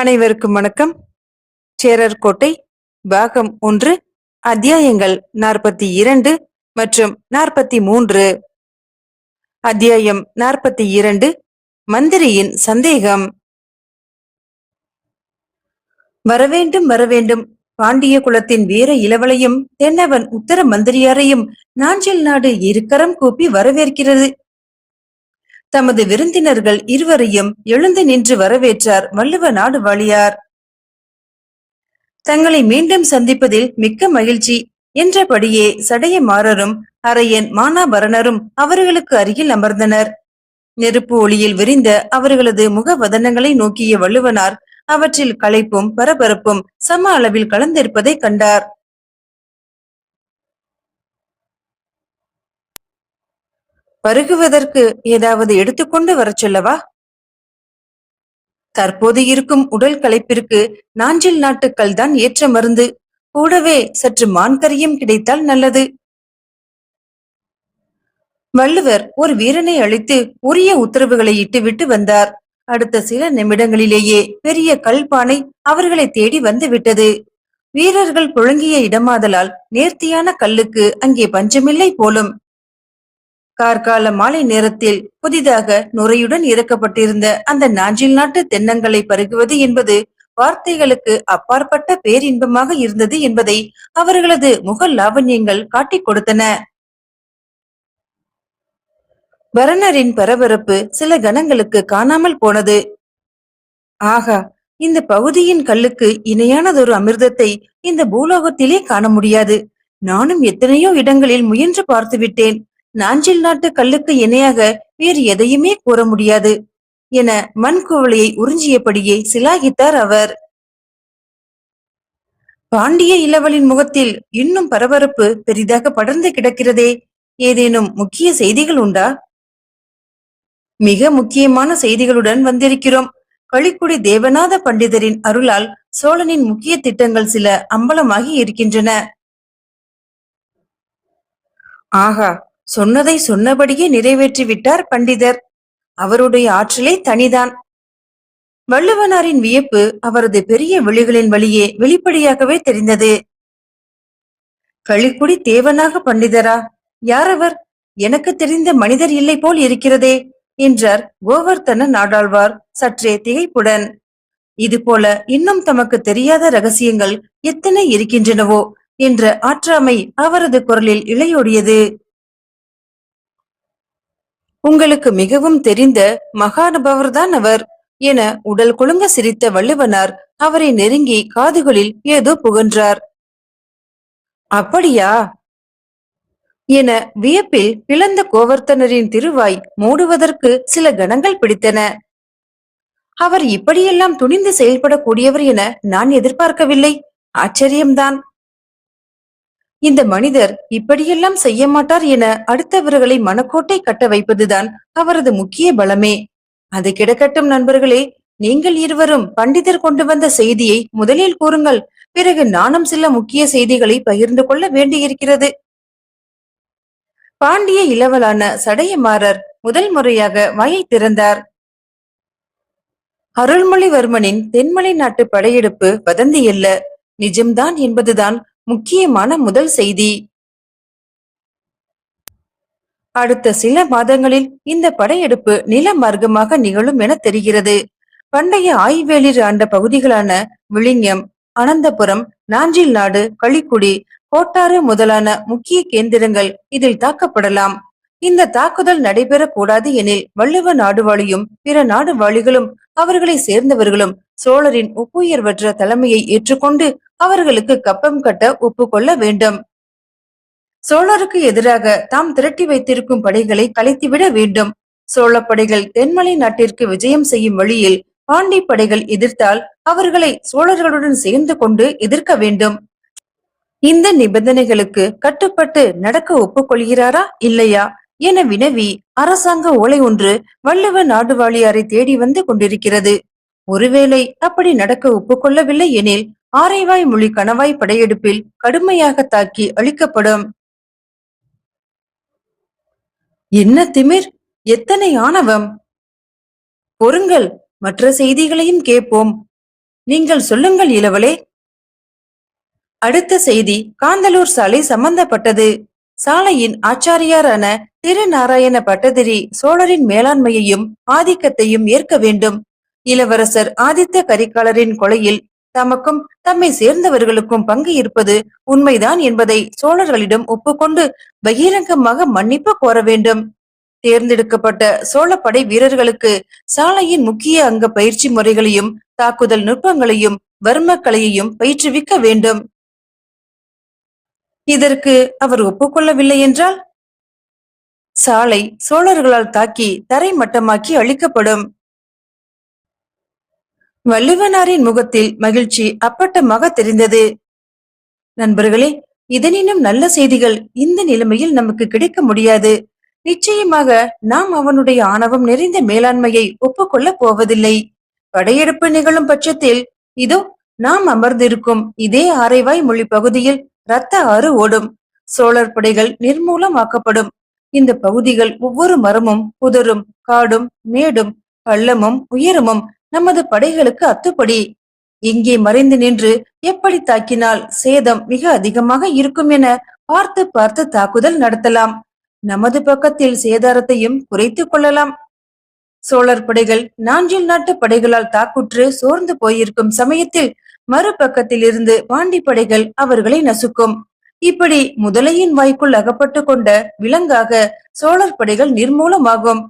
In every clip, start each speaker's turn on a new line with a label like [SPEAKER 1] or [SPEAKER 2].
[SPEAKER 1] அனைவருக்கும் வணக்கம். சேரர் கோட்டை பாகம் ஒன்று அத்தியாயங்கள் நாற்பத்தி இரண்டு மற்றும் நாற்பத்தி மூன்று. அத்தியாயம் நாற்பத்தி இரண்டு மந்திரியின் சந்தேகம். வரவேண்டும் வரவேண்டும். பாண்டிய குலத்தின் வீர இளவலையும் தென்னவன் உத்தர மந்திரியாரையும் நாஞ்சில் நாடு இருக்கரம் கூப்பி வரவேற்கிறது. தமது விருந்தினர்கள் இருவரையும் எழுந்து நின்று வரவேற்றார் வள்ளுவ நாடு வாழியார் தங்களை மீண்டும் சந்திப்பதில் மிக்க மகிழ்ச்சி. என்றபடியே சடைய மாறரும் அரையன் மானாபரணரும் அவர்களுக்கு அருகில் அமர்ந்தனர். நெருப்பு ஒளியில் விரிந்த அவர்களது முகவதனங்களை நோக்கிய வள்ளுவனார் அவற்றில் களைப்பும் பரபரப்பும் சம அளவில் கலந்திருப்பதை கண்டார். பருகுவதற்கு ஏதாவது எடுத்துக்கொண்டு வரச் சொல்லவா? தற்போது இருக்கும் உடல் களைப்பிற்கு நாஞ்சில் நாட்டுக்கள் தான் ஏற்ற மருந்து. கூடவே சற்று மான்கரியும் கிடைத்தால் நல்லது. வள்ளுவர் ஒரு வீரனை அழைத்து உரிய உத்தரவுகளை இட்டுவிட்டு வந்தார். அடுத்த சில நிமிடங்களிலேயே பெரிய கல்பானை அவர்களை தேடி வந்து விட்டது வீரர்கள் புழங்கிய இடமாதலால் நேர்த்தியான கல்லுக்கு அங்கே பஞ்சமில்லை போலும். கார்கால மாலை நேரத்தில் புதிதாக நுரையுடன் இறக்கப்பட்டிருந்த அந்த நாஞ்சில் நாட்டு தென்னங்களை பருகுவது என்பது வார்த்தைகளுக்கு அப்பாற்பட்ட பேரின்பமாக இருந்தது என்பதை அவர்களது முக லாவண்யங்கள் காட்டிக் கொடுத்தன. வரணரின் பரபரப்பு சில கணங்களுக்கு காணாமல் போனது. ஆகா இந்த பகுதியின் கல்லுக்கு இணையானதொரு அமிர்தத்தை இந்த பூலோகத்திலே காண முடியாது. நானும் எத்தனையோ இடங்களில் முயன்று பார்த்து விட்டேன் நாஞ்சில் நாட்டு கல்லுக்கு இணையாக வேறு எதையுமே கூற முடியாது என மண் குவளையை உறிஞ்சியபடியே சிலாகித்தார் அவர். பாண்டிய இளவலின் முகத்தில் இன்னும் பரபரப்பு பெரிதாக படர்ந்து கிடக்கிறதே ஏதேனும் முக்கிய செய்திகள் உண்டா? மிக முக்கியமான செய்திகளுடன் வந்திருக்கிறோம். களிக்குடி தேவநாத பண்டிதரின் அருளால் சோழனின் முக்கிய திட்டங்கள் சில அம்பலமாகி இருக்கின்றன. ஆகா சொன்னதை சொன்னபடியே நிறைவேற்றி விட்டார் பண்டிதர். அவருடைய ஆற்றலே தனிதான். வள்ளுவனாரின் வியப்பு அவரது பெரிய விழிகளின் வழியே வெளிப்படையாகவே தெரிந்தது. களிக்குடி தேவனாக பண்டிதரா? யாரவர்? எனக்கு தெரிந்த மனிதர் இல்லை போல் இருக்கிறதே என்றார் கோவர்த்தன நாடாழ்வார் சற்றே திகைப்புடன். இது போல இன்னும் தமக்கு தெரியாத ரகசியங்கள் எத்தனை இருக்கின்றனவோ என்ற ஆற்றாமை அவரது குரலில் இளையோடியது உங்களுக்கு மிகவும் தெரிந்த மகானுபவர்தான் அவர் என உடல் குலுங்க சிரித்த வள்ளுவனார் அவரை நெருங்கி காதுகளில் ஏதோ புகன்றார். அப்படியா என வியப்பில் பிளந்த கோவர்த்தனரின் திருவாய் மூடுவதற்கு சில கணங்கள் பிடித்தன. அவர் இப்படியெல்லாம் துணிந்து செயல்படக்கூடியவர் என நான் எதிர்பார்க்கவில்லை. ஆச்சரியம்தான். இந்த மனிதர் இப்படியெல்லாம் செய்ய மாட்டார் என அடுத்தவர்களை மனக்கோட்டை கட்ட வைப்பதுதான் அவரது முக்கிய பலமே. அது கிடக்கட்டும் நண்பர்களே நீங்கள் இருவரும் பண்டிதர் கொண்டு வந்த செய்தியை முதலில் கூறுங்கள் பிறகு நானும் சில முக்கிய செய்திகளை பகிர்ந்து கொள்ள வேண்டியிருக்கிறது. பாண்டிய இளவலான சடையமாறர் முதல் முறையாக வாயை திறந்தார். அருள்மொழிவர்மனின் தென்மலை நாட்டு படையெடுப்பு வதந்தி அல்ல நிஜம்தான் என்பதுதான் முக்கியமான முதல் செய்தி. அடுத்த சில மாதங்களில் இந்த படையெடுப்பு நில மார்க்கமாக நிகழும் என தெரிகிறது. பண்டைய ஆய்வேலிர் ஆண்ட பகுதிகளான விழிஞம் அனந்தபுரம் நாஞ்சில் நாடு களிக்குடி கோட்டாறு முதலான முக்கிய கேந்திரங்கள் இதில் தாக்கப்படலாம். இந்த தாக்குதல் நடைபெறக்கூடாது எனில் வள்ளுவ நாடுவாளியும் பிற நாடுவாழிகளும் அவர்களை சேர்ந்தவர்களும் சோழரின் ஒப்புயர்வற்ற தலைமையை ஏற்றுக்கொண்டு அவர்களுக்கு கப்பம் கட்ட ஒப்புக்கொள்ள வேண்டும். சோழருக்கு எதிராக தாம் திரட்டி வைத்திருக்கும் படைகளை கலைத்துவிட வேண்டும். சோழ படைகள் தென்மலை நாட்டிற்கு விஜயம் செய்யும் வழியில் பாண்டி படைகள் எதிர்த்தால் அவர்களை சோழர்களுடன் சேர்ந்து கொண்டு எதிர்க்க வேண்டும். இந்த நிபந்தனைகளுக்கு கட்டுப்பட்டு நடக்க ஒப்புக்கொள்கிறாரா இல்லையா? என வினவி அரசாங்க ஓலை ஒன்று வள்ளுவ நாடுவாளியாரை தேடி வந்து கொண்டிருக்கிறது. ஒருவேளை அப்படி நடக்க ஒப்புக்கொள்ளவில்லை எனில் ஆரைவாய் மொழி கணவாய் படையெடுப்பில் கடுமையாக தாக்கி அழிக்கப்படும். என்ன திமிர்? எத்தனை ஆணவம்? பொருங்கள் மற்ற செய்திகளையும் கேட்போம். நீங்கள் சொல்லுங்கள் இளவலே. அடுத்த செய்தி காந்தலூர் சாலை சம்பந்தப்பட்டது. சாலையின் ஆச்சாரியாரான திருநாராயண பட்டதிரி சோழரின் மேலாண்மையையும் ஆதிக்கத்தையும் ஏற்க வேண்டும். இளவரசர் ஆதித்த கரிகாலரின் கொலையில் தமக்கும் தம்மை சேர்ந்தவர்களுக்கும் பங்கு இருப்பது உண்மைதான் என்பதை சோழர்களிடம் ஒப்புக்கொண்டு பகிரங்கமாக மன்னிப்பு கோர வேண்டும். தேர்ந்தெடுக்கப்பட்ட சோழப்படை வீரர்களுக்கு சாலையின் முக்கிய அங்க பயிற்சி முறைகளையும் தாக்குதல் நுட்பங்களையும் வர்மக்கலையையும் பயிற்றுவிக்க வேண்டும். இதற்கு அவர் ஒப்புக்கொள்ளவில்லை என்றால் சாலை சோழர்களால் தாக்கி தரை மட்டமாக்கி அழிக்கப்படும். வள்ளுவனாரின் முகத்தில் மகிழ்ச்சி அப்பட்டமாக தெரிந்தது. நண்பர்களே இதனினும் நல்ல செய்திகள் இந்த நிலைமையில் நமக்கு கிடைக்க முடியாது. நிச்சயமாக நாம் அவனுடைய ஆணவம் நிறைந்த மேலாண்மையை ஒப்புக்கொள்ளப் போவதில்லை. படையெடுப்பு நிகழும் பட்சத்தில் இதோ நாம் அமர்ந்திருக்கும் இதே ஆரைவாய் மொழி பகுதியில் ரத்த ஆறு ஓடும். சோழர் படைகள் நிர்மூலமாக்கப்படும். இந்த பகுதிகள் ஒவ்வொரு மரமும் புதரும் காடும் மேடும் பள்ளமும் உயரமும் நமது படைகளுக்கு அத்துப்படி. இங்கே மறைந்து நின்று எப்படி தாக்கினால் சேதம் மிக அதிகமாக இருக்கும் என பார்த்து பார்த்து தாக்குதல் நடத்தலாம். நமது பக்கத்தில் சேதாரத்தையும் குறைத்துக் கொள்ளலாம். சோழர் படைகள் நாஞ்சில் நாட்டு படைகளால் தாக்குற்று சோர்ந்து போயிருக்கும் சமயத்தில் மறுபக்கத்தில் இருந்து பாண்டி படைகள் அவர்களை நசுக்கும். இப்படி முதலையின் வாய்க்குள் அகப்பட்டு கொண்ட விலங்காக சோழர் படைகள் நிர்மூலமாகும்.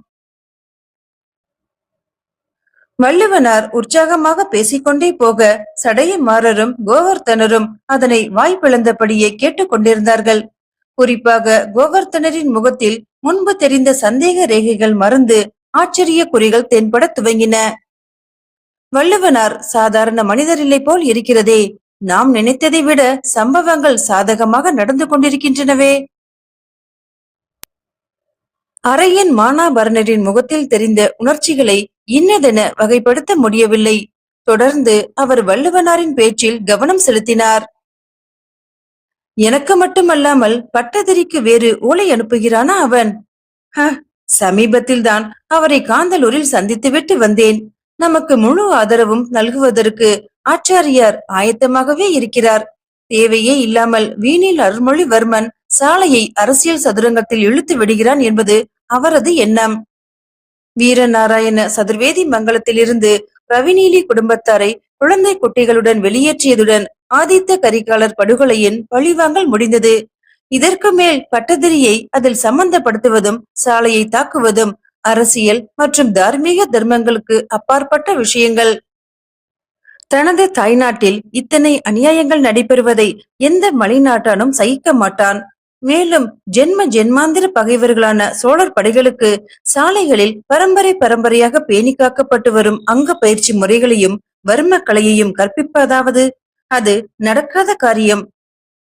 [SPEAKER 1] வள்ளுவனார் உற்சாகமாக பேசிக்கொண்டே போக சடையமாறரும் கோவர்த்தனரும் அதனை வாய்ப்பிழந்தபடியே கேட்டுக்கொண்டிருந்தார்கள் கேட்டுக் கொண்டிருந்தார்கள். குறிப்பாக கோவர்த்தனரின் முகத்தில் முன்பு தெரிந்த சந்தேக ரேகைகள் மறந்து ஆச்சரிய குறிகள் தென்பட துவங்கின. வள்ளுவனார் சாதாரண மனிதரில்லை போல் இருக்கிறதே. நாம் நினைத்ததை விட சம்பவங்கள் சாதகமாக நடந்து கொண்டிருக்கின்றனவே. அரையன் மானாபரணரின் முகத்தில் தெரிந்த உணர்ச்சிகளை இன்னதென வகைப்படுத்த முடியவில்லை. தொடர்ந்து அவர் வள்ளுவனாரின் பேச்சில் கவனம் செலுத்தினார். எனக்கு மட்டுமல்லாமல் பட்டதிரிக்கு வேறு ஓலை அனுப்புகிறானா அவன்? ஹ சமீபத்தில் தான் அவரை காந்தலூரில் சந்தித்துவிட்டு வந்தேன். நமக்கு முழு ஆதரவும் நல்குவதற்கு ஆச்சாரியார் ஆயத்தமாகவே இருக்கிறார். தேவையே இல்லாமல் வீணில் அருள்மொழிவர்மன் சாலையை அரசியல் சதுரங்கத்தில் இழுத்து விடுகிறான் என்பது அவரது எண்ணம். வீரநாராயண சதுர்வேதி மங்கலத்திலிருந்து ரவிநீலி குடும்பத்தாரை குழந்தை குட்டிகளுடன் வெளியேற்றியதுடன் ஆதித்த கரிகாலர் படுகொலையின் பழிவாங்கல் முடிந்தது. இதற்கு மேல் பட்டதிரியை அதில் சம்பந்தப்படுத்துவதும் சாலையை தாக்குவதும் அரசியல் மற்றும் தார்மீக தர்மங்களுக்கு அப்பாற்பட்ட விஷயங்கள். தனது தாய்நாட்டில் இத்தனை அநியாயங்கள் நடைபெறுவதை எந்த மலைநாட்டானும் சகிக்க மாட்டான். மேலும் ஜென்ம ஜென்மாந்திர பகைவர்களான சோழர் படைகளுக்கு சாலைகளில் பரம்பரை பரம்பரையாக பேணி காக்கப்பட்டு வரும் அங்க பயிற்சி முறைகளையும் வர்ம கலையையும் கற்பிப்பதாவது? அது நடக்காத காரியம்.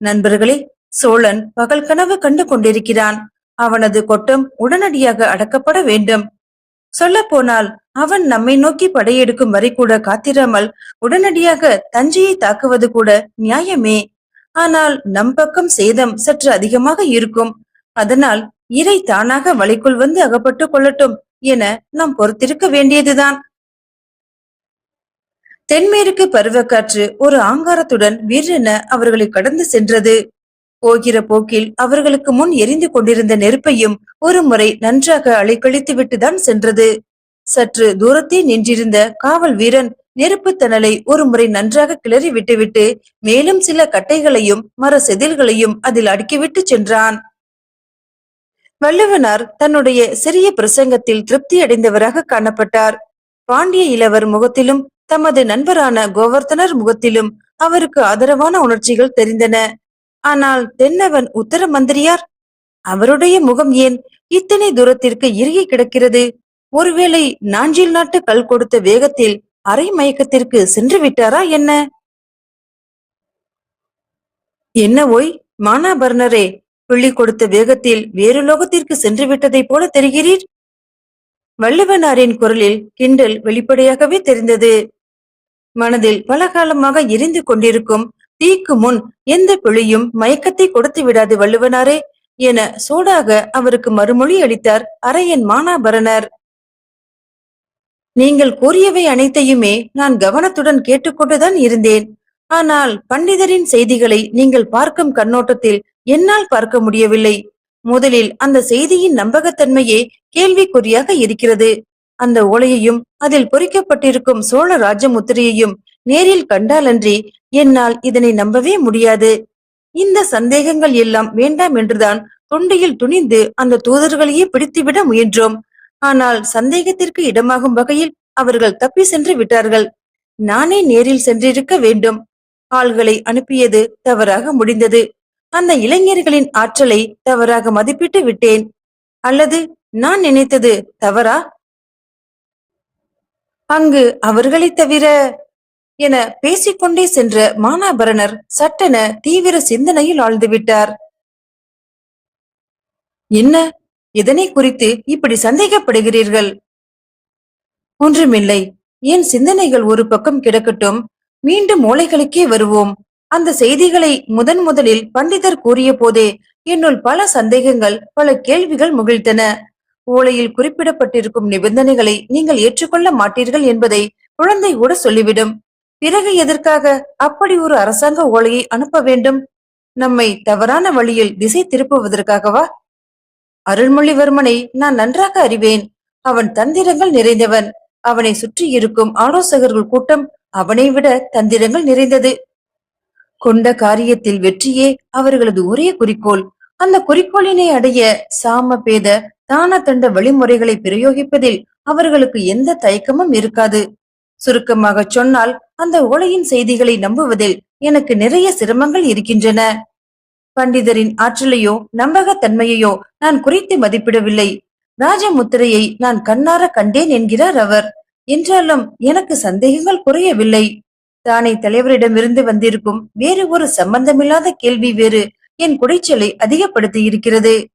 [SPEAKER 1] நண்பர்களே சோழன் பகல் கனவு கண்டு கொண்டிருக்கிறான். அவனது கொட்டம் உடனடியாக அடக்கப்பட வேண்டும். சொல்ல போனால் அவன் நம்மை நோக்கி படையெடுக்கும் வரை கூட காத்திராமல் உடனடியாக தஞ்சையை தாக்குவது கூட நியாயமே. ஆனால் நம் பக்கம் சேதம் சற்று அதிகமாக இருக்கும். அதனால் இறை தானாக வலைக்குள் வந்து அகப்பட்டுக் கொள்ளட்டும் என நாம் பொறுத்திருக்க வேண்டியதுதான். தென்மேற்கு பருவக்காற்று ஒரு ஆங்காரத்துடன் வீரென அவர்களை கடந்து சென்றது. போகிற போக்கில் அவர்களுக்கு முன் எரிந்து கொண்டிருந்த நெருப்பையும் ஒரு முறை நன்றாக அலைக்கழித்து விட்டுதான் சென்றது. சற்று தூரத்தே நின்றிருந்த காவல் வீரன் நெருப்பு தணலை ஒரு முறை நன்றாக கிளறி விட்டுவிட்டு மேலும் சில கட்டைகளையும் மர செதில்களையும் அதில் அடுக்கிவிட்டு சென்றான். வல்லவனார் தன்னுடைய சிறிய பிரசங்கத்தில் திருப்தி அடைந்தவராக காணப்பட்டார். பாண்டிய இளவர் முகத்திலும் தமது நண்பரான கோவர்த்தனர் முகத்திலும் அவருக்கு ஆதரவான உணர்ச்சிகள் தெரிந்தன. ஆனால் தென்னவன் உத்தர மந்திரியார்? அவருடைய முகம் ஏன் இத்தனை தூரத்திற்கு இறுகி கிடக்கிறது? ஒருவேளை நாஞ்சில் நாட்டு கல் கொடுத்த வேகத்தில் அரை மயக்கத்திற்கு சென்று விட்டாரா என்ன? என்ன ஓய் மானாபர்ணரே புள்ளி கொடுத்த வேகத்தில் வேறு லோகத்திற்கு சென்று விட்டதை போல தெரிகிறீர்? வல்லவனாரின் குரலில் கிண்டல் வெளிப்படையாகவே தெரிந்தது. மனதில் பல காலமாக எரிந்து கொண்டிருக்கும் தீக்கு முன் எந்த பிழையும் மயக்கத்தை கொடுத்து விடாது வள்ளுவனாரே என சூடாக அவருக்கு மறுமொழி அளித்தார் அரையன் மானாபரணர். நீங்கள் கூறியவை அனைத்தையுமே நான் கவனத்துடன் கேட்டுக்கொண்டுதான் இருந்தேன். ஆனால் பண்டிதரின் செய்திகளை நீங்கள் பார்க்கும் கண்ணோட்டத்தில் என்னால் பார்க்க முடியவில்லை. முதலில் அந்த செய்தியின் நம்பகத்தன்மையே கேள்விக்குறியாக இருக்கிறது. அந்த ஓலையையும் அதில் பொறிக்கப்பட்டிருக்கும் சோழ ராஜமுத்திரையையும் நேரில் கண்டாலன்றி என்னால் இதனை நம்பவே முடியாது. இந்த சந்தேகங்கள் எல்லாம் வேண்டாம் என்றுதான் தொண்டையில் துணிந்து அந்த தூதர்களையே பிடித்துவிட முயன்றோம். ஆனால் சந்தேகத்திற்கு இடமாகும் வகையில் அவர்கள் தப்பி சென்று விட்டார்கள். நானே நேரில் சென்றிருக்க வேண்டும். ஆள்களை அனுப்பியது தவறாக முடிந்தது. அந்த இளைஞர்களின் ஆற்றலை தவறாக மதிப்பிட்டு விட்டேன். அல்லது நான் நினைத்தது தவறா? அங்கு அவர்களை தவிர என பேசிக்கொண்டே சென்ற மானாபரணர் சட்டென தீவிர சிந்தனையில் ஆழ்ந்துவிட்டார். என்ன? இதனை குறித்து இப்படி சந்தேகப்படுகிறீர்கள்? ஒன்றுமில்லை. என் சிந்தனைகள் ஒரு பக்கம் கிடக்கட்டும். மீண்டும் மூளைகளுக்கே வருவோம். அந்த செய்திகளை முதன் முதலில் பண்டிதர் கூறிய போதே என்னுள் பல சந்தேகங்கள் பல கேள்விகள் முகிழ்த்தன. ஓலையில் குறிப்பிடப்பட்டிருக்கும் நிபந்தனைகளை நீங்கள் ஏற்றுக்கொள்ள மாட்டீர்கள் என்பதை குழந்தை கூட சொல்லிவிடும். பிறகு எதற்காக அப்படி ஒரு அரசாங்க ஓலையை அனுப்ப வேண்டும்? நம்மை தவறான வழியில் திசை திருப்புவதற்காகவா? அருள்மொழிவர்மனை நான் நன்றாக அறிவேன். அவன் தந்திரங்கள் நிறைந்தவன். அவனை சுற்றி இருக்கும் ஆலோசகர்கள் கூட்டம் அவனை விட தந்திரங்கள் நிறைந்தது. கொண்ட காரியத்தில் வெற்றியே அவர்களது ஒரே குறிக்கோள். அந்த குறிக்கோளினை அடைய சாம பேத தான தண்ட வழிமுறைகளை பிரயோகிப்பதில் அவர்களுக்கு எந்த தயக்கமும் இருக்காது. சுருக்கமாக சொன்னால் அந்த ஓலையின் செய்திகளை நம்புவதில் எனக்கு நிறைய சிரமங்கள் இருக்கின்றன. பண்டிதரின் ஆற்றலையோ நம்பகத்தன்மையையோ நான் குறைத்து மதிப்பிடவில்லை. ராஜமுத்திரையை நான் கண்ணார கண்டேன் என்கிறார் அவர். என்றாலும் எனக்கு சந்தேகங்கள் குறையவில்லை. தானே தலைவரிடமிருந்து வந்திருக்கும் வேறு ஒரு சம்பந்தமில்லாத கேள்வி வேறு என் குடைச்சலை அதிகப்படுத்தி இருக்கிறது.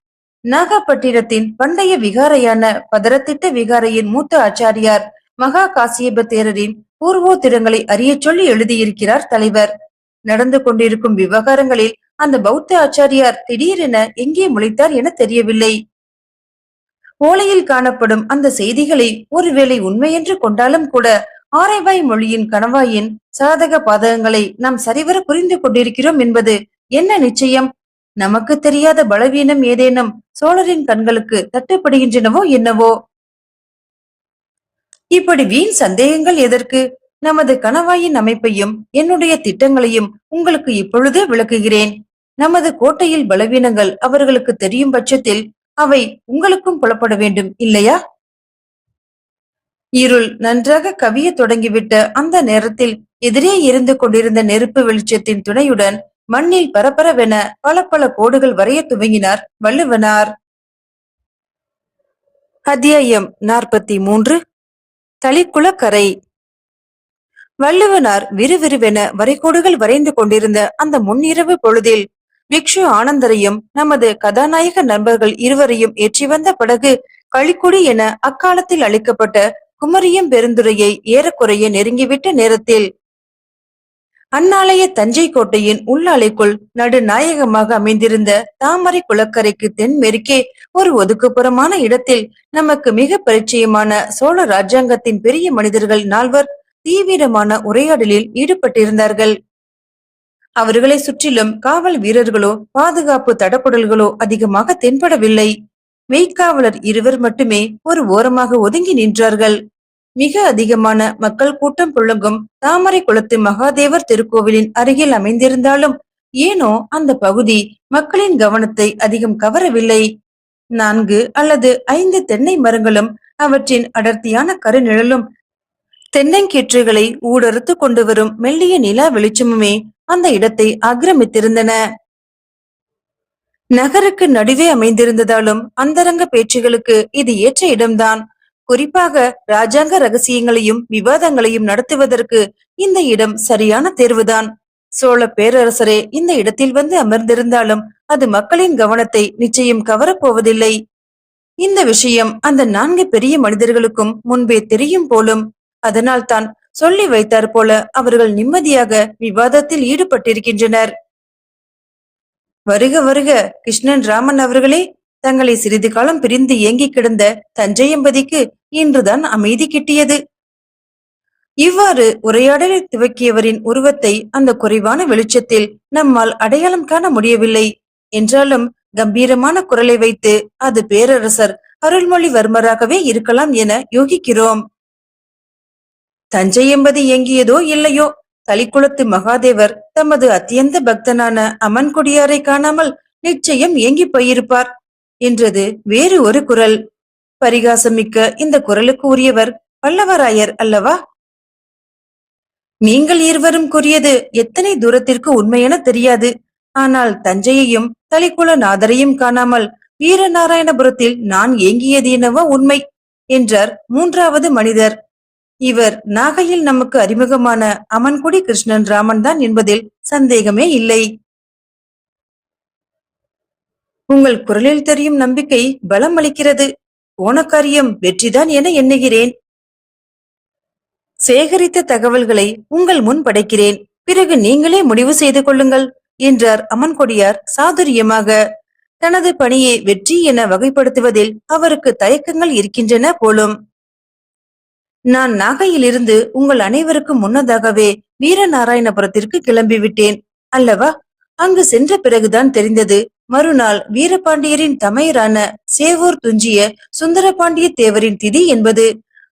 [SPEAKER 1] நாகப்பட்டினத்தின் பண்டைய விகாரையான பதரத்திட்ட விகாரையின் மூத்த ஆச்சாரியார் மகா காசியப தேரரின் பூர்வோத்திரங்களை அறியச் சொல்லி எழுதியிருக்கிறார் தலைவர். நடந்து கொண்டிருக்கும் விவகாரங்களில் அந்த பௌத்த ஆச்சாரியார் திடீரென எங்கே முளைத்தார் என தெரியவில்லை. ஓலையில் காணப்படும் அந்த செய்திகளை ஒருவேளை உண்மையென்று கொண்டாலும் கூட ஆரைவாய் மொழியின் கணவாயின் சாதக பாதகங்களை நாம் சரிவர புரிந்து கொண்டிருக்கிறோம் என்பது என்ன நிச்சயம்? நமக்கு தெரியாத பலவீனம் ஏதேனும் சோழரின் கண்களுக்கு தட்டுப்படுகின்றனவோ என்னவோ? இப்படி வீண் சந்தேகங்கள் எதற்கு? நமது கணவாயின் அமைப்பையும் என்னுடைய திட்டங்களையும் உங்களுக்கு இப்பொழுதே விளக்குகிறேன். நமது கோட்டையில் பலவீனங்கள் அவர்களுக்கு தெரியும் பட்சத்தில் அவை உங்களுக்கும் புலப்பட வேண்டும் இல்லையா? இருள் நன்றாக கவிய தொடங்கிவிட்ட அந்த நேரத்தில் எதிரே இருந்து கொண்டிருந்த நெருப்பு வெளிச்சத்தின் துணையுடன் மண்ணில் பரபரவென பல பல கோடுகள் வரைய துவங்கினார் வள்ளுவனார். அத்தியாயம் நாற்பத்தி மூன்று. தளிக்குளக்கரை. வள்ளுவனார் விறுவிறுவென வரைகோடுகள் வரைந்து கொண்டிருந்த அந்த முன்னிரவு பொழுதில் பிக்ஷு ஆனந்தரையும் நமது கதாநாயக நண்பர்கள் இருவரையும் ஏற்றி வந்த படகு களிக்குடி என அக்காலத்தில் அளிக்கப்பட்ட குமரியம் பெருந்துறையை ஏறக்குறைய நெருங்கிவிட்ட நேரத்தில் அந்நாளைய தஞ்சை கோட்டையின் உள்ளாலைக்குள் நடுநாயகமாக அமைந்திருந்த தாமரை குளக்கரைக்கு தென்மேற்கே ஒரு ஒதுக்குப்புறமான இடத்தில் நமக்கு மிக பரிச்சயமான சோழ ராஜாங்கத்தின் பெரிய மனிதர்கள் நால்வர் தீவிரமான உரையாடலில் ஈடுபட்டிருந்தார்கள். அவர்களை சுற்றிலும் காவல் வீரர்களோ பாதுகாப்பு தடப்புடல்களோ அதிகமாக தென்படவில்லை. மெய்க்காவலர் இருவர் மட்டுமே ஒரு ஓரமாக ஒதுங்கி நின்றார்கள். மிக அதிகமான மக்கள் கூட்டம் புழங்கும் தாமரை குளத்து மகாதேவர் திருக்கோவிலின் அருகில் அமைந்திருந்தாலும் ஏனோ அந்த பகுதி மக்களின் கவனத்தை அதிகம் கவரவில்லை. நான்கு அல்லது ஐந்து தென்னை மரங்களும் அவற்றின் அடர்த்தியான கருநிழலும் தென்னங்கீற்றுகளை ஊடறுத்து கொண்டு வரும் மெல்லிய நிலா வெளிச்சமுமே அந்த இடத்தை ஆக்கிரமித்திருந்தன. நகருக்கு நடுவே அமைந்திருந்ததாலும் அந்தரங்க பேச்சுகளுக்கு இது ஏற்ற இடம்தான். குறிப்பாக ராஜாங்க ரகசியங்களையும் விவாதங்களையும் நடத்துவதற்கு இந்த இடம் சரியான தேர்வுதான். சோழ பேரரசரே இந்த இடத்தில் வந்து அமர்ந்திருந்தாலும் அது மக்களின் கவனத்தை நிச்சயம் கவரப்போவதில்லை. இந்த விஷயம் அந்த நான்கு பெரிய மனிதர்களுக்கும் முன்பே தெரியும் போலும் அதனால்தான் சொல்லி வைத்தார் போல அவர்கள் நிம்மதியாக விவாதத்தில் ஈடுபட்டிருக்கின்றனர். வருக வருக கிருஷ்ணன் ராமன் அவர்களே! தங்களை சிறிது காலம் பிரிந்து ஏங்கிக் கிடந்த தஞ்சையம்பதிக்கு இன்றுதான் அமைதி கிட்டியது. இவ்வாறு உரையாடலை துவக்கியவரின் உருவத்தை அந்த குறைவான வெளிச்சத்தில் நம்மால் அடையாளம் காண முடியவில்லை. என்றாலும் கம்பீரமான குரலை வைத்து அது பேரரசர் அருள்மொழிவர்மராகவே இருக்கலாம் என யோகிக்கிறோம். தஞ்சை என்பது எங்கியதோ இல்லையோ? தளிக்குளத்து மகாதேவர் தமது அத்தியந்த பக்தனான அமன் கொடியாரை காணாமல் நிச்சயம் ஏங்கி போயிருப்பார். என்றது வேறு ஒரு குரல். பரிகாசமிக்க இந்த குரலுக்கு உரியவர் பல்லவராயர் அல்லவா? நீங்கள் இருவரும் கூறியது எத்தனை தூரத்திற்கு உண்மையென தெரியாது. ஆனால் தஞ்சையையும் தளிக்குள நாதரையும் காணாமல் வீரநாராயணபுரத்தில் நான் ஏங்கியது என்னவோ உண்மை என்றார் மூன்றாவது மனிதர். இவர் நாகையில் நமக்கு அறிமுகமான அமன்குடி கிருஷ்ணன் ராமன் தான் என்பதில் சந்தேகமே இல்லை. உங்கள் குரலில் தெரியும் நம்பிக்கை பலம் அளிக்கிறது. போன காரியம் வெற்றிதான் என எண்ணுகிறேன். சேகரித்த தகவல்களை உங்கள் முன் படைக்கிறேன். பிறகு நீங்களே முடிவு செய்து கொள்ளுங்கள் என்றார் அமன்கொடியார் சாதுரியமாக. தனது பணியை வெற்றி என வகைப்படுத்துவதில் அவருக்கு தயக்கங்கள் இருக்கின்றன போலும். நான் நாகையிலிருந்து உங்கள் அனைவருக்கும் முன்னதாகவே வீரநாராயணபுரத்திற்கு கிளம்பிவிட்டேன் அல்லவா? அங்கு சென்ற பிறகுதான் தெரிந்தது மறுநாள் வீரபாண்டியரின் தமையரான சேவூர் துஞ்சிய சுந்தரபாண்டிய தேவரின் திதி என்பது.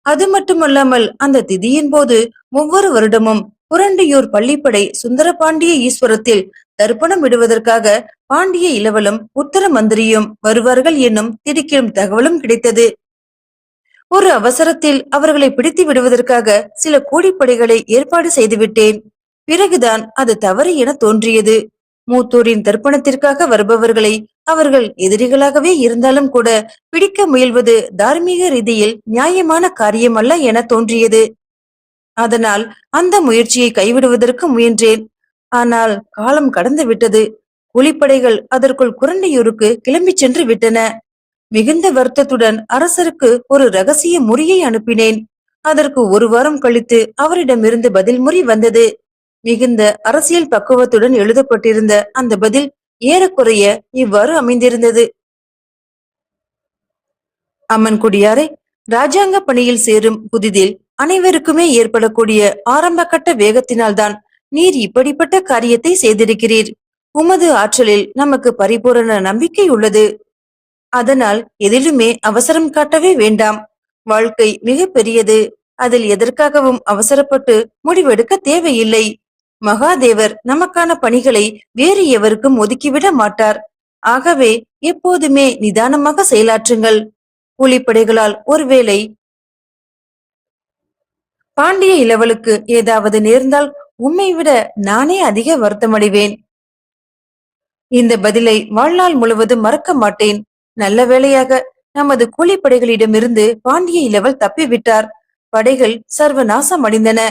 [SPEAKER 1] அது மட்டுமல்லாமல் அந்த திதியின் போது ஒவ்வொரு வருடமும் புரண்டியூர் பள்ளிப்படை சுந்தரபாண்டிய ஈஸ்வரத்தில் தர்ப்பணம் விடுவதற்காக பாண்டிய இளவலும் உத்தர மந்திரியும் வருவார்கள் என்னும் திடுக்கிடும் தகவலும் கிடைத்தது. ஒரு அவசரத்தில் அவர்களை பிடித்து விடுவதற்காக சில கூடிப்படைகளை ஏற்பாடு செய்துவிட்டேன். பிறகுதான் அது தவறு என தோன்றியது. மூத்தூரின் தர்ப்பணத்திற்காக வருபவர்களை அவர்கள் எதிரிகளாகவே இருந்தாலும் கூட பிடிக்க முயல்வது தார்மீக ரீதியில் நியாயமான காரியமல்ல என தோன்றியது. அதனால் அந்த முயற்சியை கைவிடுவதற்கு முயன்றேன். ஆனால் காலம் கடந்து விட்டது. கூலிப்படைகள் அதற்குள் குரண்டையூருக்கு கிளம்பிச் சென்று விட்டன. மிகுந்த வருத்தத்துடன் அரசருக்கு ஒரு ரகசிய முறியை அனுப்பினேன். அதற்கு ஒரு வாரம் கழித்து அவரிடமிருந்து பதில் முறி வந்தது. மிகுந்த அரசியல் பக்குவத்துடன் எழுதப்பட்டிருந்த அந்த பதில் ஏறக்குறைய இவ்வாறு அமைந்திருந்தது. அம்மன் குடியாரை ராஜாங்க பணியில் சேரும் புதிதில் அனைவருக்குமே ஏற்படக்கூடிய ஆரம்ப கட்ட வேகத்தினால்தான் நீர் இப்படிப்பட்ட காரியத்தை செய்திருக்கிறீர். உமது ஆற்றலில் நமக்கு பரிபூரண நம்பிக்கை உள்ளது. அதனால் எதிலுமே அவசரம் காட்டவே வேண்டாம். வாழ்க்கை மிக பெரியது. அதில் எதற்காகவும் அவசரப்பட்டு முடிவெடுக்க தேவையில்லை. மகாதேவர் நமக்கான பணிகளை வேறு எவருக்கும் ஒதுக்கிவிட மாட்டார். ஆகவே எப்போதுமே நிதானமாக செயலாற்றுங்கள். கூலிப்படைகளால் ஒருவேளை பாண்டிய இளவலுக்கு ஏதாவது நேர்ந்தால் உம்மை விட நானே அதிக வருத்தமடைவேன். இந்த பதிலை வாழ்நாள் முழுவதும் மறக்க மாட்டேன். நல்ல வேளையாக நமது கூலிப்படைகளிடமிருந்து பாண்டிய இளவல் தப்பிவிட்டார். படைகள் சர்வ நாசம் அடைந்தன.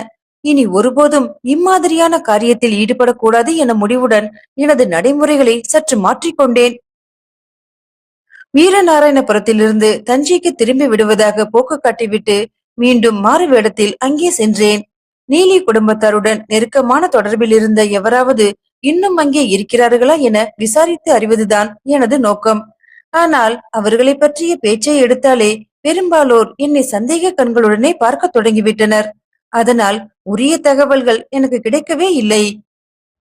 [SPEAKER 1] இனி ஒருபோதும் இம்மாதிரியான காரியத்தில் ஈடுபடக்கூடாது என முடிவுடன் எனது நடைமுறைகளை சற்று மாற்றிக்கொண்டேன். வீரநாராயணபுரத்திலிருந்து தஞ்சைக்கு திரும்பி விடுவதாக போக்கு காட்டிவிட்டு மீண்டும் மாறு வேடத்தில் அங்கே சென்றேன். நீலி குடும்பத்தாருடன் நெருக்கமான தொடர்பில் இருந்த எவராவது இன்னும் அங்கே இருக்கிறார்களா என விசாரித்து அறிவதுதான் எனது நோக்கம். ஆனால் அவர்களை பற்றிய பேச்சை எடுத்தாலே பெரும்பாலோர் என்னை சந்தேக கண்களுடனே பார்க்க தொடங்கிவிட்டனர். அதனால் உரிய தகவல்கள் எனக்கு கிடைக்கவே இல்லை.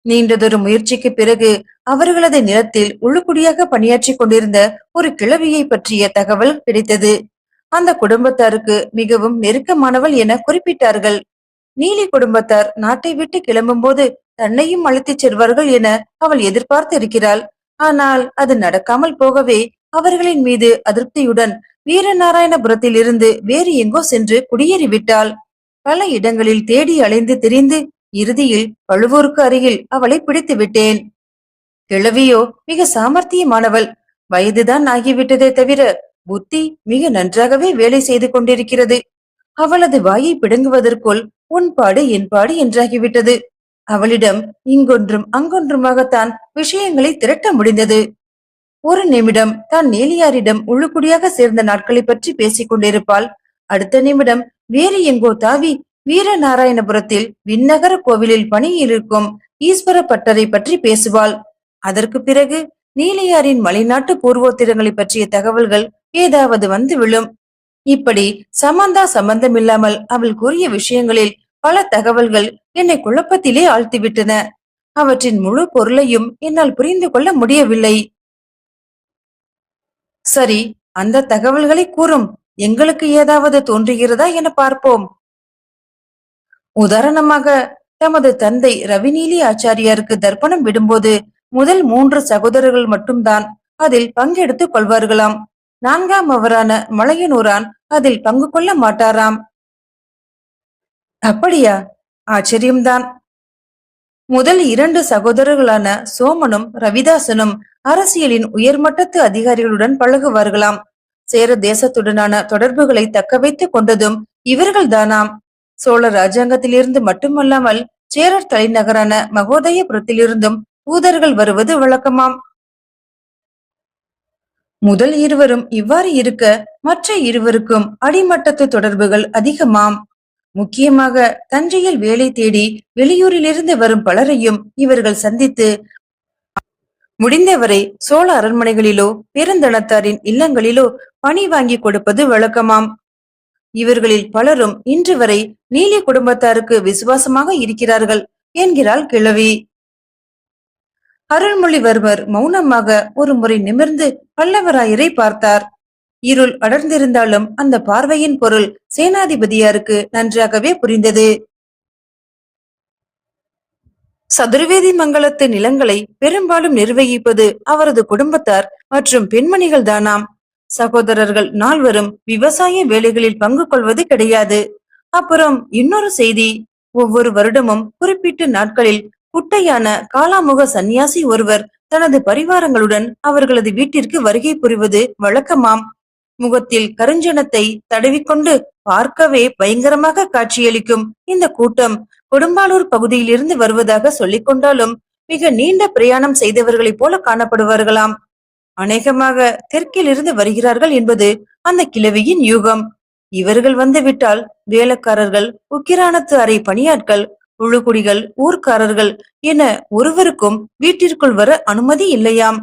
[SPEAKER 1] நீண்டதொரு முயற்சிக்கு பிறகு அவர்களது நிலத்தில் உள்ளுக்குடியாக பணியாற்றிக் கொண்டிருந்த ஒரு கிழவியை பற்றிய தகவல் கிடைத்தது. அந்த குடும்பத்தாருக்கு மிகவும் நெருக்கமானவள் என குறிப்பிட்டார்கள். நீலி குடும்பத்தார் நாட்டை விட்டு கிளம்பும் போது தன்னையும் அழைத்துச் செல்வார்கள் என அவள் எதிர்பார்த்து இருக்கிறாள். ஆனால் அது நடக்காமல் போகவே அவர்களின் மீது அதிருப்தியுடன் வீரநாராயணபுரத்தில் இருந்து வேறு எங்கோ சென்று குடியேறிவிட்டாள். பல இடங்களில் தேடி அலைந்து திரிந்து இறுதியில் பழுவூருக்கு அருகில் அவளை பிடித்து விட்டேன். கிழவியோ மிக சாமர்த்தியமானவள். வயதுதான் ஆகிவிட்டதே தவிர புத்தி மிக நன்றாகவே வேலை செய்து கொண்டிருக்கிறது. அவளது வாயை பிடுங்குவதற்குள் உன்பாடு என்பாடு என்றாகிவிட்டது. அவளிடம் இங்கொன்றும் அங்கொன்றுமாகத்தான் விஷயங்களை திரட்ட முடிந்தது. ஒரு நிமிடம் தான் நேலியாரிடம் உள்ளுக்குடியாக சேர்ந்த நாட்களை பற்றி பேசிக் கொண்டிருப்பாள். அடுத்த நிமிடம் வேறு எங்கோ தாவி வீரநாராயணபுரத்தில் விண்ணகர கோவிலில் பணியில் இருக்கும் ஈஸ்வர பட்டரை பற்றி பேசுவாள். அதற்கு பிறகு நீலையாரின் மலைநாட்டு பூர்வோத்திரங்களை பற்றிய தகவல்கள் ஏதாவது வந்து விழும். இப்படி சம்பந்தா சம்பந்தமில்லாமல் அவள் கூறிய விஷயங்களில் பல தகவல்கள் என்னை குழப்பத்திலே ஆழ்த்திவிட்டன. அவற்றின் முழு பொருளையும் என்னால் புரிந்து கொள்ள முடியவில்லை. சரி அந்த தகவல்களை கூறும். எங்களுக்கு ஏதாவது தோன்றுகிறதா என பார்ப்போம். உதாரணமாக தமது தந்தை ரவிநீலி ஆச்சாரியாருக்கு தர்ப்பணம் விடும்போது முதல் மூன்று சகோதரர்கள் மட்டும்தான் அதில் பங்கெடுத்துக் கொள்வார்களாம். நான்காம் அவரான மலையனூரான் அதில் பங்கு கொள்ள மாட்டாராம். அப்படியா? ஆச்சரியம்தான். முதல் இரண்டு சகோதரர்களான சோமனும் ரவிதாசனும் அரசியலின் உயர்மட்டத்து அதிகாரிகளுடன் பழகுவார்களாம். சேர தேசத்துடனான தொடர்புகளை தக்க வைத்துக் கொண்டதும் இவர்கள்தானாம். சோழ ராஜாங்கத்திலிருந்து மட்டுமல்லாமல் சேரர் தலைநகரான மகோதயபுரத்திலிருந்தும் தூதர்கள் வருவது வழக்கமாம். முதல் இருவரும் இவ்வாறு இருக்க மற்ற இருவருக்கும் அடிமட்டத்து தொடர்புகள் அதிகமாம். முக்கியமாக தஞ்சையில் வேலை தேடி வெளியூரிலிருந்து வரும் பலரையும் இவர்கள் சந்தித்து முடிந்தவரை சோழ அரண்மனைகளிலோ பெருந்தனத்தாரின் இல்லங்களிலோ பணி வாங்கி கொடுப்பது வழக்கமாம். இவர்களில் பலரும் இன்று வரை நீலி குடும்பத்தாருக்கு விசுவாசமாக இருக்கிறார்கள் என்கிறாள் கிழவி. அருள்மொழிவர்மர் மௌனமாக ஒரு முறை நிமிர்ந்து பல்லவராயரை பார்த்தார். இருள் அடர்ந்திருந்தாலும் அந்த பார்வையின் பொருள் சேனாதிபதியாருக்கு நன்றாகவே புரிந்தது. சதுர்வேதி மங்கலத்து நிலங்களை பெரும்பாலும் நிர்வகிப்பது அவரது குடும்பத்தார் மற்றும் பெண்மணிகள் தானாம். சகோதரர்கள் நால்வரும் விவசாய வேலைகளில் பங்கு கொள்வது கிடையாது. அப்புறம் இன்னொரு செய்தி ஒவ்வொரு வருடமும் குறிப்பிட்ட நாட்களில் குட்டையான காலாமுக சந்நியாசி ஒருவர் தனது பரிவாரங்களுடன் அவர்களது வீட்டிற்கு வருகை புரிவது வழக்கமாம். முகத்தில் கருஞ்சனத்தை தடவிக்கொண்டு பார்க்கவே பயங்கரமாக காட்சியளிக்கும் இந்த கூட்டம் கொடும்பாலூர் பகுதியிலிருந்து வருவதாக சொல்லிக் கொண்டாலும் மிக நீண்ட பிரயாணம் செய்தவர்களைப் போல காணப்படுவார்களாம். அநேகமாக தெற்கிலிருந்து வருகிறார்கள் என்பது அந்த கிழவியின் யூகம். இவர்கள் வந்துவிட்டால் வேலைக்காரர்கள் உக்கிரானத்து அறை பணியாட்கள் உழுகுடிகள் ஊர்க்காரர்கள் என ஒருவருக்கும் வீட்டிற்குள் வர அனுமதி இல்லையாம்.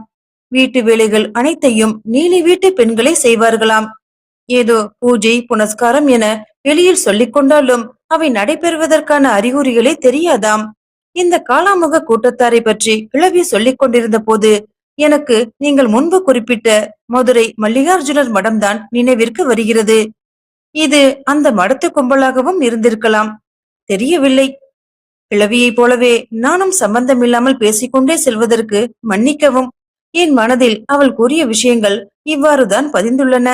[SPEAKER 1] வீட்டு வேலைகள் அனைத்தையும் நீலி வீட்டு பெண்களே செய்வார்களாம். ஏதோ பூஜை புனஸ்காரம் என வெளியில் சொல்லிக் கொண்டாலும் அவை நடைபெறுவதற்கான அறிகுறிகளே தெரியாதாம். இந்த காலாமுக கூட்டத்தாரை பற்றி கிளவி சொல்லிக் கொண்டிருந்த போது எனக்கு நீங்கள் முன்பு குறிப்பிட்ட மதுரை மல்லிகார்ஜுனர் மடம்தான் நினைவிற்கு வருகிறது. இது அந்த மடத்து கும்பலாகவும் இருந்திருக்கலாம். தெரியவில்லை. கிழவியைப் போலவே நானும் சம்பந்தமில்லாமல் பேசிக்கொண்டே செல்வதற்கு மன்னிக்கவும். என் மனதில் அவள் கூறிய விஷயங்கள் இவ்வாறுதான் பதிந்துள்ளன.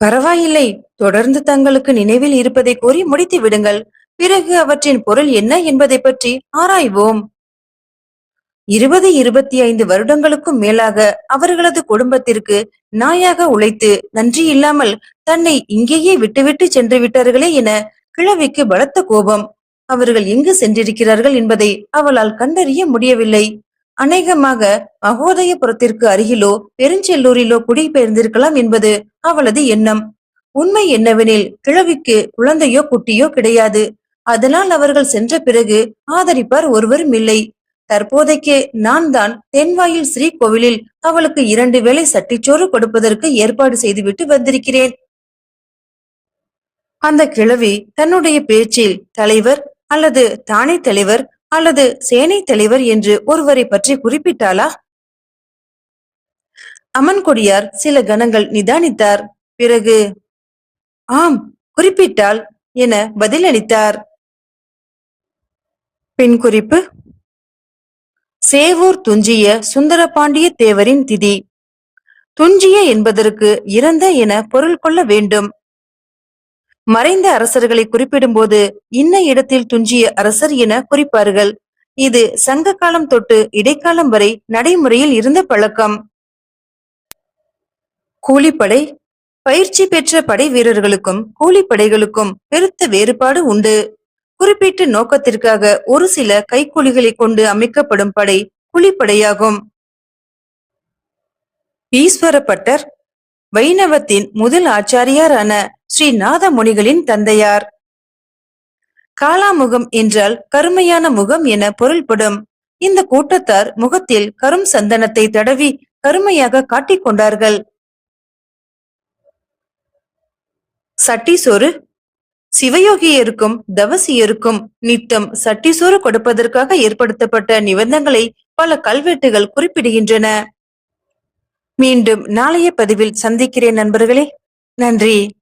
[SPEAKER 1] பரவாயில்லை. தொடர்ந்து தங்களுக்கு நினைவில் இருப்பதை கூறி முடித்து விடுங்கள். பிறகு அவற்றின் பொருள் என்ன என்பதை பற்றி ஆராய்வோம். இருபது இருபத்தி ஐந்து வருடங்களுக்கும் மேலாக அவர்களது குடும்பத்திற்கு நாயாக உழைத்து நன்றி இல்லாமல் தன்னை இங்கேயே விட்டுவிட்டு சென்று விட்டார்களே என கிழவிக்கு பலத்த கோபம். அவர்கள் எங்கு சென்றிருக்கிறார்கள் என்பதை அவளால் கண்டறிய முடியவில்லை. அநேகமாக மகோதயபுரத்திற்கு அருகிலோ பெருஞ்செல்லூரிலோ குடிபெயர்ந்திருக்கலாம் என்பது அவளது எண்ணம். உண்மை என்னவெனில் கிழவிக்கு குழந்தையோ குட்டியோ கிடையாது. அதனால் அவர்கள் சென்ற பிறகு ஆதரிப்பார் ஒருவரும் இல்லை. தற்போதைக்கு நான் தான் தென்வாயில் ஸ்ரீ கோவிலில் அவளுக்கு இரண்டு வேளை சட்டிச்சோறு கொடுப்பதற்கு ஏற்பாடு செய்துவிட்டு வந்திருக்கிறேன். அந்த கிழவி தன்னுடைய பேச்சில் தலைவர் அல்லது தானே தலைவர் அல்லது சேனை தலைவர் என்று ஒருவரை பற்றி குறிப்பிட்டாளா? அமன்கொடியார் சில கணங்கள் நிதானித்தார். பிறகு ஆம் குறிப்பிட்டால் என பதிலளித்தார். பின் குறிப்பு சேவூர் துஞ்சிய சுந்தரபாண்டிய தேவரின் திதி. துஞ்சிய என்பதற்கு இறந்த என பொருள் கொள்ள வேண்டும். மறைந்த அரசர்களை குறிப்பிடும்போது இன்ன இடத்தில் துஞ்சிய அரசர் என குறிப்பார்கள். இது சங்க காலம் தொட்டு இடைக்காலம் வரை நடைமுறையில் இருந்த பழக்கம். கூலிப்படை பயிற்சி பெற்ற படை வீரர்களுக்கும் கூலிப்படைகளுக்கும் பெருத்த வேறுபாடு உண்டு. குறிப்பிட்ட நோக்கத்திற்காக ஒரு சில கைக்கூலிகளை கொண்டு அமைக்கப்படும் படை கூலிப்படையாகும். ஈஸ்வரப்பட்டர் வைணவத்தின் முதல் ஆச்சாரியாரான ஸ்ரீ நாதமுனிகளின் தந்தையார். காலாமுகம் என்றால் கருமையான முகம் என பொருள்படும். இந்த கூட்டத்தார் முகத்தில் கரும் சந்தனத்தை தடவி கருமையாக காட்டிக் கொண்டார்கள். சட்டிசோறு. சிவயோகியருக்கும் தவசியருக்கும் நித்தம் சட்டிசோறு கொடுப்பதற்காக ஏற்படுத்தப்பட்ட நிபந்தங்களை பல கல்வெட்டுகள் குறிப்பிடுகின்றன. மீண்டும் நாளைய பதிவில் சந்திக்கிறேன் நண்பர்களே. நன்றி.